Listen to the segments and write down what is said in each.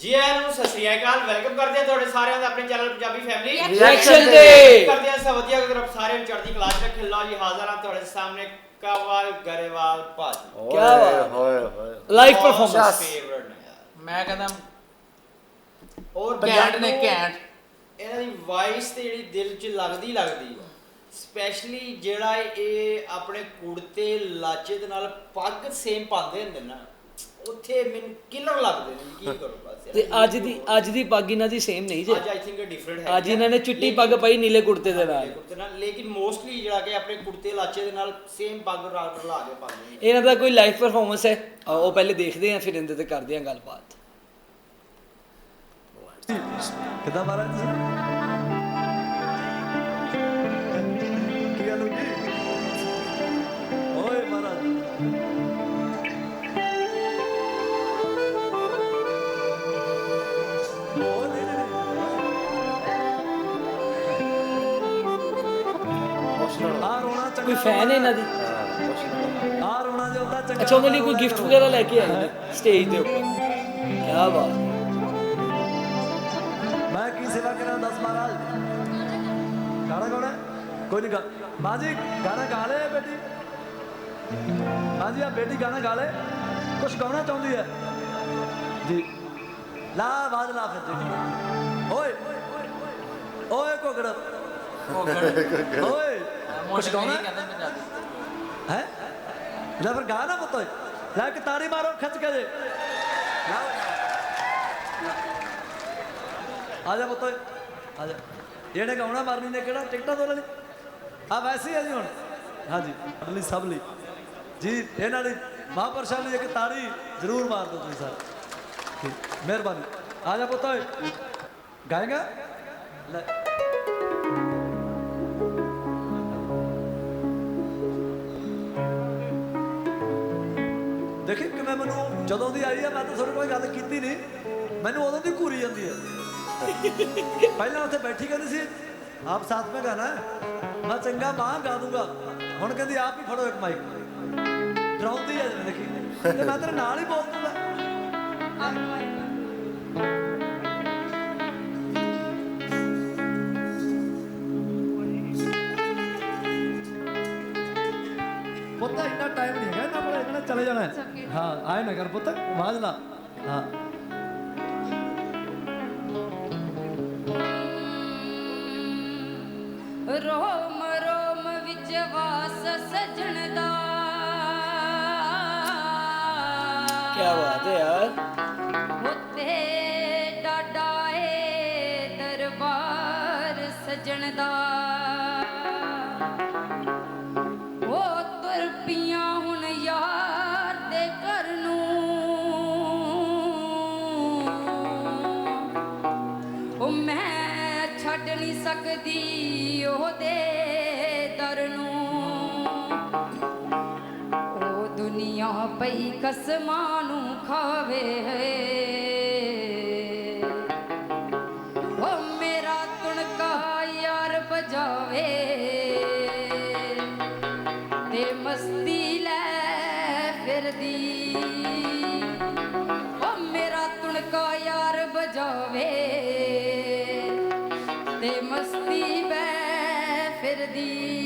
ਜੀ ਆਇਆਂ ਨੂੰ ਸਤਿ ਸ੍ਰੀ ਅਕਾਲ ਵੈਲਕਮ ਕਰਦੇ ਹਾਂ ਤੁਹਾਡੇ ਸਾਰਿਆਂ ਦਾ ਆਪਣੇ ਚੈਨਲ ਪੰਜਾਬੀ ਫੈਮਿਲੀ Reaction ਤੇ। ਕਰਦੇ ਹਾਂ। ਸਭ ਵਧੀਆ ਤਰਫ ਸਾਰਿਆਂ ਨੂੰ ਚੜ੍ਹਦੀ ਕਲਾ ਚ ਰੱਖੇ ਲਓ ਜੀ ਹਾਜ਼ਰ ਹਾਂ ਤੁਹਾਡੇ ਸਾਹਮਣੇ ਕਵਾਲ ਗਰੇਵਾਲ ਭਾਜੀ। ਕਿਆ ਬਾਤ। ਹੋਏ ਹੋਏ ਲਾਈਵ ਪਰਫਾਰਮੈਂਸ favorite ਨੇ ਯਾਰ। ਮੈਂ ਕਹਿੰਦਾ ਔਰ ਘੈਂਟ ਨੇ ਮੈਨੂੰ ਘੈਂਟ। ਇਹਨਾਂ ਦੀ ਵਾਇਸ ਤੇ ਜਿਹੜੀ ਦਿਲ 'ਚ ਲੱਗਦੀ ਲੱਗਦੀ ਆ। ਸਪੈਸ਼ਲੀ ਜਿਹੜਾ ਇਹ ਆਪਣੇ ਕੁੜਤੇ ਲਾਚੇ ਦੇ ਨਾਲ ਪੱਗ ਸੇਮ ਪਾਉਂਦੇ ਹੁੰਦੇ ਨਾ। ਉੱਥੇ ਮੈਨੂੰ ਕਿਲਰ ਲੱਗਦੇ ਨੇ ਕੀ ਕਰੋ ਬਸ। ਤੇ ਅੱਜ ਦੀ ਅੱਜ ਦੀ ਪੱਗ ਇਹਨਾਂ ਦੀ ਸੇਮ ਨਹੀਂ ਜੇ। ਅੱਜ ਆਈ ਥਿੰਕ ਡਿਫਰੈਂਟ ਹੈ। ਅੱਜ ਇਹਨਾਂ ਨੇ ਚਿੱਟੀ ਪੱਗ ਪਾਈ ਨੀਲੇ ਕੁੜਤੇ ਦੇ ਨਾਲ। ਕੁੜਤੇ ਨਾਲ ਲੇਕਿਨ ਮੋਸਟਲੀ ਜਿਹੜਾ ਕਿ ਆਪਣੇ ਕੁੜਤੇ ਲਾਚੇ ਦੇ ਨਾਲ ਸੇਮ ਪੱਗ ਰਾ- ਲਾ ਕੇ ਪਾਉਂਦੇ ਨੇ। ਇਹਨਾਂ ਦਾ ਕੋਈ ਲਾਈਵ ਪਰਫਾਰਮੈਂਸ ਹੈ? ਉਹ ਪਹਿਲੇ ਦੇਖਦੇ ਹਾਂ ਫਿਰ ਇਹਦੇ ਤੇ ਕਰਦੇ ਹਾਂ ਗੱਲਬਾਤ। ਕਿੱਦਾਂ ਮਹਾਰਾਜ ਜੀ? ਕੀ ਗੱਲ ਓਏ ਮਹਾਰਾਜ। ਕੋਈ fan ਹੈ ਇਹਨਾਂ ਦੀ? ਆ ਰੋਣਾ ਜੋ ਹੁੰਦਾ ਚੰਗਾ ਅੱਛਾ ਉਹਦੇ ਲਈ ਕੋਈ ਗਿਫਟ ਵਗੈਰਾ ਲੈ ਕੇ ਆਏ ਨੇ ਸਟੇਜ ਦੇ ਉੱਪਰ? ਕੀ ਬਾਤ ਮੈਂ ਕੀ ਸੇਵਾ ਕਰਾਂ ਦੱਸ ਮਹਾਰਾਜ? ਗਾਣਾ ਗਾਉਣਾ? ਹੈ? ਕੋਈ ਨਹੀਂ ਗਾ ਬਾਜੀ ਗਾਣਾ ਗਾ ਲੈ ਬੇਟੀ। ਬਾਜੀ ਆ ਬੇਟੀ ਗਾਣਾ ਗਾ ਲੈ। ਕੁਝ ਗਾਉਣਾ ਚਾਹੁੰਦੀ ਹੈ? ਜੀ। ਲਾ ਆਵਾਜ਼ ਲਾ ਫਿਰ ਜੀ ਓਏ ਓਏ ਕੋਕੜ ਓਏ ਕੁਝ ਗਾਉਣਾ ਹੈ ਲੈ ਫਿਰ ਗਾ ਨਾ ਪੁੱਤ ਓਏ ਲੈ ਕੇ ਤਾੜੀ ਮਾਰੋ ਖਿੱਚ ਕੇ ਜੇ ਆ ਜਾ ਪੁੱਤ ਆ ਜਾ ਜਿਹੜੇ ਗਾਉਣਾ ਮਾਰਨੀ ਨੇ ਕਿਹੜਾ ਟਿਕਟਾਂ ਤੋਂ ਲਈ ਆ ਵੈਸੇ ਆ ਜੀ ਹੁਣ ਹਾਂਜੀ ਲਈ ਸਭ ਲਈ ਜੀ ਇਹਨਾਂ ਲਈ ਮਹਾਂਪੁਰਸ਼ਾਂ ਲਈ ਇੱਕ ਤਾੜੀ ਜ਼ਰੂਰ ਮਾਰ ਦਿਓ ਤੁਸੀਂ ਸਰ ਠੀਕ ਮਿਹਰਬਾਨੀ ਆ ਜਾ ਪੁੱਤ ਗਾਏਗਾ ਲੈ ਮੈਂ ਮੈਨੂੰ ਜਦੋਂ ਦੀ ਆਈ ਆ, ਮੈਂ ਤਾਂ ਤੁਹਾਡੇ ਕੋਲ ਗੱਲ ਕੀਤੀ ਨਹੀਂ। ਮੈਨੂੰ ਉਦੋਂ ਦੀ ਘੂਰੀ ਜਾਂਦੀ ਹੈ ਪਹਿਲਾਂ ਉੱਥੇ ਬੈਠੀ ਕਹਿੰਦੀ ਸੀ, ਆਪ ਸਾਥ ਮੇ ਗਾਣਾ ਮੈਂ ਚੰਗਾ ਮਾਂ, ਗਾ ਦੂੰਗਾ। ਹੁਣ ਕਹਿੰਦੀ, ਆਪ ਹੀ ਫੜੋ ਇੱਕ ਮਾਈਕ ਡਰਾਉਂਦੀ ਹੈ ਦੇਖੀ। ਤੇ ਮੈਂ ਤੇਰੇ ਨਾਲ ਹੀ ਬੋਲ ਦੂੰਗਾ ਇੰਨਾ ਟਾਈਮ ਨਹੀਂ ਹੈਗਾ ਚਲੇ ਜਾਣਾ ਹਾਂ ਆਏ ਨਾ ਕਰ ਪੁੱਤ ਆਵਾਜ਼ ਲਾ ਹਾਂ ਰੋਮ ਰੋਮ ਵਿੱਚ ਵਾਸ ਸਜਣ ਦਾ ਕੀ ਬਾਤ ਹੈ ਯਾਰ ਉੱਤੇ ਨਹੀਂ ਸਕਦੀ ਉਹਦੇ ਦਰ ਨੂੰ ਉਹ ਦੁਨੀਆ ਪਈ ਕਸਮਾਂ ਫਿਰਦੀ ਓ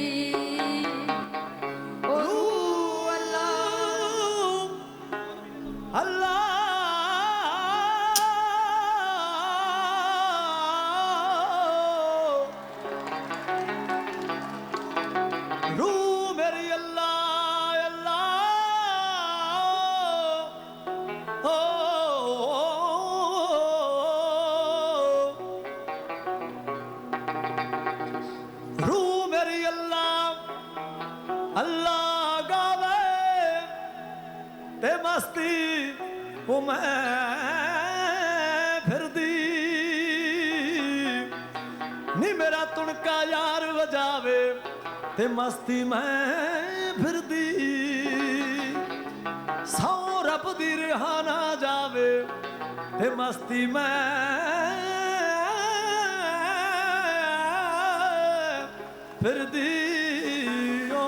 ਉਹ ਮੈਂ ਫਿਰਦੀ। ਨੀ ਮੇਰਾ ਤੁਣਕਾ ਯਾਰ ਵਜਾਵੇ ਤੇ ਮਸਤੀ ਮੈਂ ਫਿਰਦੀ। ਸੌ ਰੱਬ ਦੀ ਰਹਾ ਨਾ ਜਾਵੇ ਤੇ ਮਸਤੀ ਮੈਂ ਫਿਰਦੀ। ਓ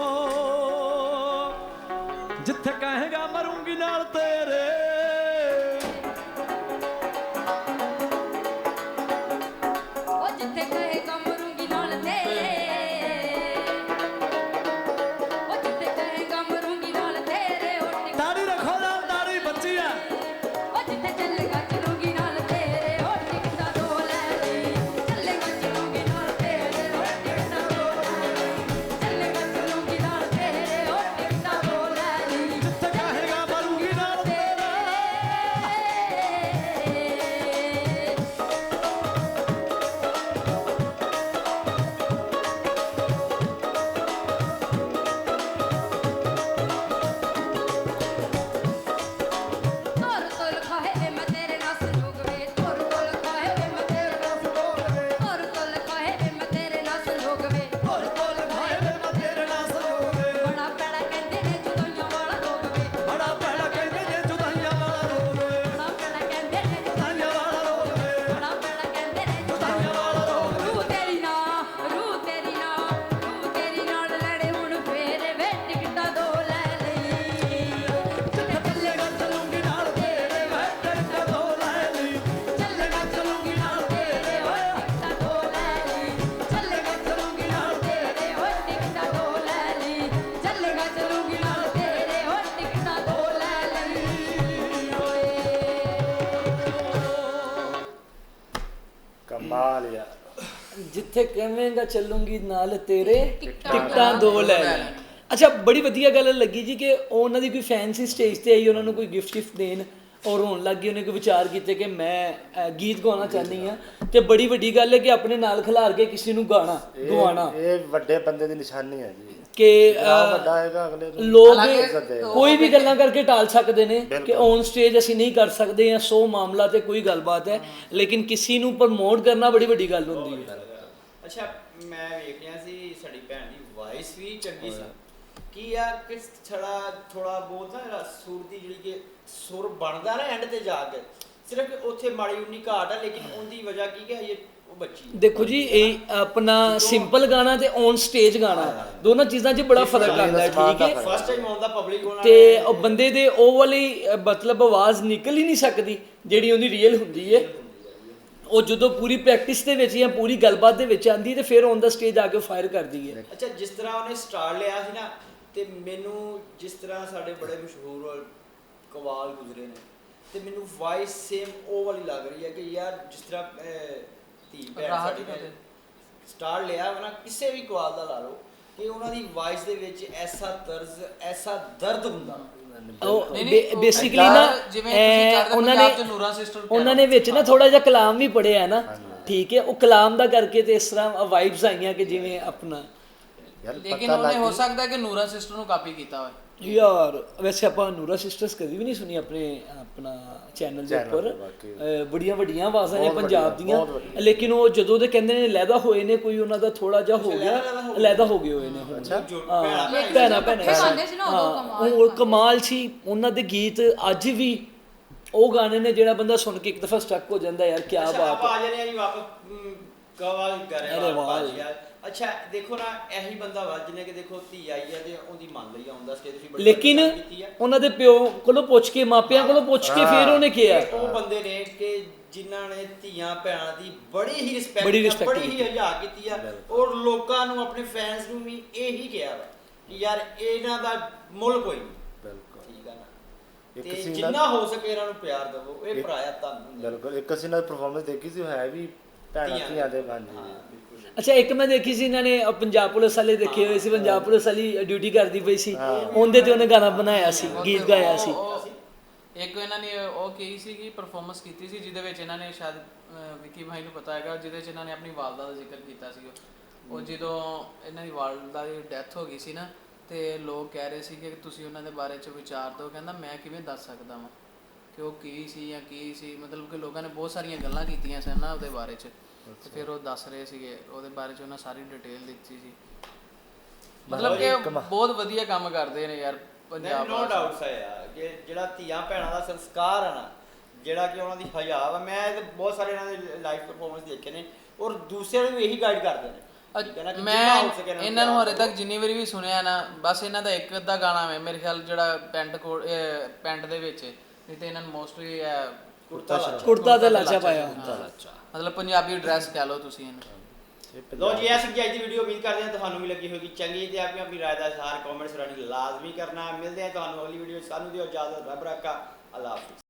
ਜਿੱਥੇ ਕਹੇਗਾ ਮਰੂੰਗੀ ਨਾਲ ਤੇਰੇ ਜਿੱਥੇ ਕਹਵੇਂਗਾ ਚੱਲੂੰਗੀ ਨਾਲ ਤੇਰੇ? ਟਿਕਟਾਂ ਦੋ ਲੈ ਲੈ ਅੱਛਾ ਬੜੀ ਵਧੀਆ ਗੱਲ ਲੱਗੀ ਜੀ ਕਿ ਉਹ ਉਹਨਾਂ ਦੀ ਕੋਈ ਫੈਨ ਸੀ ਸਟੇਜ ਤੇ ਆਈ ਉਹਨਾਂ ਨੂੰ ਕੋਈ ਗਿਫਟ ਗਿਫਟ ਦੇਣ ਔਰ ਹੋਣ ਲੱਗੀ ਉਹਨੇ ਕੋਈ ਵਿਚਾਰ ਕੀਤੇ ਕਿ ਮੈਂ ਗੀਤ ਗਾਉਣਾ ਚਾਹਨੀ ਆ ਤੇ ਬੜੀ ਵੱਡੀ ਗੱਲ ਹੈ ਕਿ ਆਪਣੇ ਨਾਲ ਖਿਲਾਰ ਕੇ ਕਿਸੇ ਨੂੰ ਗਾਣਾ ਗਵਾਣਾ ਇਹ ਵੱਡੇ ਬੰਦੇ ਦੀ ਨਿਸ਼ਾਨੀ ਹੈ ਜੀ। ਕਿ ਵੱਡਾ ਹੈਗਾ ਅਗਲੇ ਨੂੰ ਲੋਕ ਕੋਈ ਵੀ ਗੱਲਾਂ ਕਰਕੇ ਟਾਲ ਸਕਦੇ ਨੇ ਕਿ ਔਨ ਸਟੇਜ ਅਸੀਂ ਨਹੀਂ ਕਰ ਸਕਦੇ ਜਾਂ ਸੋ ਮਾਮਲਾ ਤੇ ਕੋਈ ਗੱਲਬਾਤ ਹੈ ਲੇਕਿਨ ਕਿਸੇ ਨੂੰ ਪ੍ਰਮੋਟ ਕਰਨਾ ਬੜੀ ਵੱਡੀ ਗੱਲ ਹੁੰਦੀ ਹੈ। ਅੱਛਾ ਮੈਂ ਵੇਖ ਰਿਹਾ ਸੀ ਸਾਡੀ ਭੈਣ ਦੀ ਵਾਇਸ ਵੀ ਚੰਗੀ ਸੀ। ਕੀ ਆ ਕਿ ਥੋੜਾ ਥੋੜਾ ਬਹੁਤ ਨਾ ਜਿਹੜਾ ਸੁਰ ਦੀ ਜਿਹੜੀ ਕਿ ਸੁਰ ਬਣਦਾ ਨਾ ਐਂਡ ਤੇ ਜਾ ਕੇ ਸਿਰਫ ਉੱਥੇ ਮਾੜੀ ਉਨੀ ਘਾਟ ਆ ਲੇਕਿਨ ਉਹਦੀ ਵਜ੍ਹਾ ਕੀ ਕਿ ਹਜੇ ਉਹ ਬੱਚੀ ਹੈ। ਦੇਖੋ ਜੀ ਇਹ ਆਪਣਾ ਸਿੰਪਲ ਗਾਣਾ ਤੇ ਔਨ ਸਟੇਜ ਗਾਣਾ। ਦੋਨਾਂ ਚੀਜ਼ਾਂ 'ਚ ਬੜਾ ਫ਼ਰਕ ਆਉਂਦਾ ਹੈ ਠੀਕ ਹੈ? ਫਸਟ ਟਾਈਮ ਆਉਂਦਾ ਪਬਲਿਕ ਹੋਣਾ ਤੇ ਉਹ ਬੰਦੇ ਦੇ ਉਹ ਵਾਲੀ ਮਤਲਬ ਆਵਾਜ਼ ਨਿਕਲ ਹੀ ਨਹੀਂ ਸਕਦੀ ਜਿਹੜੀ ਉਹਦੀ ਰੀਅਲ ਹੁੰਦੀ ਹੈ। ਉਹ ਜਦੋਂ ਪੂਰੀ ਪ੍ਰੈਕਟਿਸ ਦੇ ਵਿੱਚ ਜਾਂ ਪੂਰੀ ਗੱਲਬਾਤ ਦੇ ਵਿੱਚ ਆਂਦੀ ਤੇ ਫਿਰ ਔਨ ਦਾ ਸਟੇਜ ਆ ਕੇ ਫਾਇਰ ਕਰਦੀ ਹੈ ਅੱਛਾ ਜਿਸ ਤਰ੍ਹਾਂ ਉਹਨੇ ਸਟਾਰ ਲਿਆ ਸੀ ਨਾ ਤੇ ਮੈਨੂੰ ਜਿਸ ਤਰ੍ਹਾਂ ਸਾਡੇ ਬੜੇ ਮਸ਼ਹੂਰ ਕਵਾਲ ਗੁਜ਼ਰੇ ਨੇ ਤੇ ਮੈਨੂੰ ਵਾਇਸ ਸੇਮ ਉਹ ਵਾਲੀ ਲੱਗ ਰਹੀ ਹੈ ਕਿ ਯਾਰ ਜਿਸ ਤਰ੍ਹਾਂ ਧੀ ਭੈਣ ਸਾਡੀ ਨੇ। ਸਟਾਰ ਲਿਆ ਨਾ ਕਿਸੇ ਵੀ ਕਵਾਲ ਦਾ ਲਾ ਲਓ ਕਿ ਉਹਨਾਂ ਦੀ ਵਾਇਸ ਦੇ ਵਿੱਚ ਐਸਾ ਤਰਜ਼ ਐਸਾ ਦਰਦ ਹੁੰਦਾ ਉਹ ਬੇਸਿਕਲੀ ਨਾ ਜਿਵੇਂ ਤੁਸੀਂ ਕਰਦੇ ਉਹਨਾਂ ਪੰਜਾਬ 'ਚ ਨੇ ਨੂਰਾ ਪਿਆਰਾ। ਉਹਨਾਂ ਨੇ ਵਿੱਚ ਨਾ ਥੋੜਾ ਜਿਹਾ ਕਲਾਮ ਵੀ ਪੜਿਆ ਨਾ। ਠੀਕ ਹੈ ਉਹ ਕਲਾਮ ਦਾ ਕਰਕੇ ਤੇ ਇਸ ਤਰ੍ਹਾਂ ਵਾਈਬਸ ਆਈਆਂ ਕਿ ਜਿਵੇਂ ਆਪਣਾ ਯਾਰ ਲੇਕਿਨ ਪਤਾ ਉਹਨੇ ਹੋ ਸਕਦਾ ਕਿ ਨੂਰਾ ਸਿਸਟਰ ਨੂੰ ਕਾਪੀ ਕੀਤਾ ਹੋਵੇ। ਯਾਰ ਵੈਸੇ ਆਪਾਂ ਨੂਰਾ ਸਿਸਟਰਸ ਕਦੀ ਵੀ ਨਹੀਂ ਸੁਣੀ ਆਪਣੇ ਆਪਣਾ ਚੈਨਲ ਦੇ ਉੱਪਰ। ਬੜੀਆਂ ਵੱਡੀਆਂ ਆਵਾਜ਼ਾਂ ਨੇ ਪੰਜਾਬ ਦੀਆਂ। ਲੇਕਿਨ ਉਹ ਜਦੋਂ ਦੇ ਕਹਿੰਦੇ ਨੇ ਲੈਦਾ ਹੋਏ ਨੇ ਕੋਈ ਉਹਨਾਂ ਦਾ ਥੋੜਾ ਜਿਹਾ ਹੋ ਗਿਆ ਲੈਦਾ ਹੋ ਗਏ ਹੋਏ ਨੇ ਹੁਣ। ਭੈਣਾਂ ਭੈਣਾਂ ਉਹ ਕਮਾਲ ਸੀ। ਉਹਨਾਂ ਦੇ ਗੀਤ ਅੱਜ ਵੀ ਉਹ ਗਾਣੇ ਨੇ ਜਿਹੜਾ ਬੰਦਾ ਸੁਣ ਕੇ ਇੱਕ ਦਫਾ ਸਟਕ ਹੋ ਜਾਂਦਾ ਯਾਰ ਕੀ ਬਾਤ ਹੈ। ਆ ਜਾਂਦੇ ਆ ਜੀ ਵਾਪਸ। ਕਵਾਲ ਅਰੇ ਵਾਹ। ਅੱਛਾ ਦੇਖੋ ਨਾ ਇਹੀ ਬੰਦਾ ਵਾ ਜਿਹਨੇ ਕਿ ਦੇਖੋ ਧੀ ਆਈ ਆ ਤੇ ਉਹਦੀ ਮੰਨ ਲਈ ਆਉਂਦਾ ਸਟੇਜ ਤੁਸੀਂ ਬੜੀ ਲੇਕਿਨ ਗੱਲ ਕੀਤੀ। ਉਹਨਾਂ ਦੇ ਪਿਓ ਕੋਲੋਂ ਪੁੱਛ ਕੇ ਮਾਪਿਆਂ ਕੋਲੋਂ ਪੁੱਛ ਕੇ ਫਿਰ ਉਹਨੇ ਕਿਹਾ। ਉਹ ਬੰਦੇ ਨੇ ਕਿ ਜਿਨ੍ਹਾਂ ਨੇ ਧੀਆਂ ਭੈਣਾਂ ਦੀ ਬੜੀ ਹੀ ਰਿਸਪੈਕਟ ਬੜੀ respect ਬੜੀ ਹੀ ਕੀਤੀ। ਹਜਾ ਕੀਤੀ ਆ। ਔਰ ਲੋਕਾਂ ਨੂੰ ਆਪਣੇ ਫੈਨਸ ਨੂੰ ਵੀ ਇਹੀ ਕਿਹਾ ਵਾ ਕਿ ਯਾਰ ਇਹਨਾਂ ਦਾ ਮੁੱਲ ਕੋਈ ਨਹੀਂ। ਬਿਲਕੁਲ। ਠੀਕ ਆ ਨਾ? ਇੱਕ ਤੇ ਸੀ ਜਿੰਨਾ ਹੋ ਸਕੇ ਇਹਨਾਂ ਨੂੰ ਪਿਆਰ ਦਿਵੋ ਇਹ ਇੱਕ- ਭਰਾਇਆ ਤੁਹਾਨੂੰ ਬਿਲਕੁਲ। ਇੱਕ ਅਸੀਂ ਨਾਲ ਪਰਫਾਰਮੈਂਸ ਦੇਖੀ ਸੀ ਉਹ ਹੈ ਵੀ ਭੈਣਾਂ ਧੀਆਂ ਦੇ ਹਾਂ, ਹਾਂਜੀ ਅੱਛਾ ਇੱਕ ਮੈਂ ਦੇਖੀ ਸੀ ਇਹਨਾਂ ਨੇ ਅਹ ਪੰਜਾਬ ਪੁਲਿਸ ਵਾਲੇ ਦੇਖੇ ਹੋਏ ਸੀ ਪੰਜਾਬ ਪੁਲਿਸ ਵਾਲੀ ਡਿਊਟੀ ਕਰਦੀ ਪਈ ਸੀ। ਉਹਦੇ ਤੇ ਉਹਨੇ ਗਾਣਾ ਬਣਾਇਆ ਸੀ ਗੀਤ ਗਾਇਆ ਸੀ। ਉਹ- ਇੱਕ ਇਹਨਾਂ ਨੇ ਉਹ ਕਹੀ ਸੀ ਕਿ ਪਰਫਾਰਮੈਂਸ ਕੀਤੀ ਸੀ ਜਿਹਦੇ ਵਿੱਚ ਇਹਨਾਂ ਨੇ ਸ਼ਾਇਦ ਅਹ, ਵਿੱਕੀ ਭਾਈ ਨੂੰ ਪਤਾ ਹੈਗਾ ਜਿਹਦੇ ਵਿੱਚ ਇਹਨਾਂ ਨੇ ਆਪਣੀ ਵਾਲਦਾ ਦਾ ਜ਼ਿਕਰ ਕੀਤਾ ਸੀ ਉਹ। ਜਦੋਂ ਇਹਨਾਂ ਦੀ ਵਾਲਦਾ ਦੀ ਡੈਥ ਹੋ ਗਈ ਸੀ ਨਾ ਤੇ ਲੋਕ ਕਹਿ ਰਹੇ ਸੀ ਕਿ ਤੁਸੀਂ ਉਹਨਾਂ ਦੇ ਬਾਰੇ ਚ ਵਿਚਾਰ ਦਿਓ। ਕਹਿੰਦਾ ਮੈਂ ਕਿਵੇਂ ਦੱਸ ਸਕਦਾ ਵਾਂ? ਕਿ ਉਹ ਕੀ ਸੀ ਜਾਂ ਕੀ ਸੀ? ਮਤਲਬ ਕਿ ਲੋਕਾਂ ਨੇ ਬਹੁਤ ਸਾਰੀਆਂ ਗੱਲਾਂ ਕੀਤੀਆਂ ਸਨ ਨਾ ਉਹਦੇ ਬਾਰੇ ਚ। ਤੇ ਫਿਰ ਉਹ ਦੱਸ ਰਹੇ ਸੀਗੇ ਉਹਦੇ ਬਾਰੇ ਚ ਉਹਨਾਂ ਸਾਰੀ ਡਿਟੇਲ ਦਿੱਤੀ ਸੀ। ਮਤਲਬ ਕਿ ਬਹੁਤ ਵਧੀਆ ਕੰਮ ਕਰਦੇ ਨੇ ਯਾਰ ਪੰਜਾਬ ਨੋ। ਡਾਊਟਸ ਹੈ ਯਾਰ ਕਿ ਜਿਹੜਾ ਧੀਆਂ ਭੈਣਾਂ ਦਾ ਸੰਸਕਾਰ ਹੈ ਨਾ ਜਿਹੜਾ ਕਿ ਉਹਨਾਂ ਦੀ ਹਯਾ ਵਾ ਮੈਂ ਬਹੁਤ ਸਾਰੇ ਇਹਨਾਂ ਦੇ ਲਾਈਵ ਪਰਫਾਰਮੈਂਸ ਦੇਖੇ ਨੇ ਔਰ ਦੂਸਰਿਆਂ ਨੂੰ ਵੀ ਇਹੀ ਗਾਈਡ ਕਰਦੇ ਨੇ। ਮੈਂ ਇਹਨਾਂ ਨੂੰ ਹਰੇ ਤੱਕ ਜਿੰਨੀ ਵਾਰੀ ਵੀ ਸੁਣਿਆ ਨਾ ਬਸ ਇਹਨਾਂ ਦਾ ਇੱਕ ਅੱਧਾ ਗਾਣਾ ਹੈ ਮੇਰੇ ਖਿਆਲ ਜਿਹੜਾ ਪੈਂਟ ਕੋਟ ਇਹ ਪੈਂਟ ਦੇ ਵਿੱਚ ਨਹੀਂ ਤੇ ਇਹਨਾਂ ਨੂੰ ਮੋਸਟਲੀ ਕੁੜਤਾ ਤੇ ਲਾਚਾ ਪਾਇਆ। ਹੁੰਦਾ ਮਤਲਬ ਪੰਜਾਬੀ ਡਰੈਸ ਕਹਿ ਲਓ ਤੁਸੀਂ ਇਹਨੂੰ। ਲੋ ਜੀ ਐਸ ਕੀ ਅੱਜ ਦੀ ਵੀਡੀਓ ਉਮੀਦ ਕਰਦੇ ਹਾਂ ਤੁਹਾਨੂੰ ਵੀ ਲੱਗੀ ਹੋਵੇਗੀ। ਚੰਗੀ ਤੇ ਆਪਣੀ ਆਪਣੀ ਰਾਏ ਦਾ ਇਜ਼ਹਾਰ ਕਮੈਂਟਸ ਰਾਹੀਂ ਲਾਜ਼ਮੀ ਕਰਨਾ। ਮਿਲਦੇ ਹਾਂ ਤੁਹਾਨੂੰ ਅਗਲੀ ਵੀਡੀਓ ਸਾਨੂੰ ਦਿਓ ਇਜਾਜ਼ਤ ਰੱਬ ਰੱਖਾ। ਅੱਲਾਹ ਹਾਫਿਜ਼।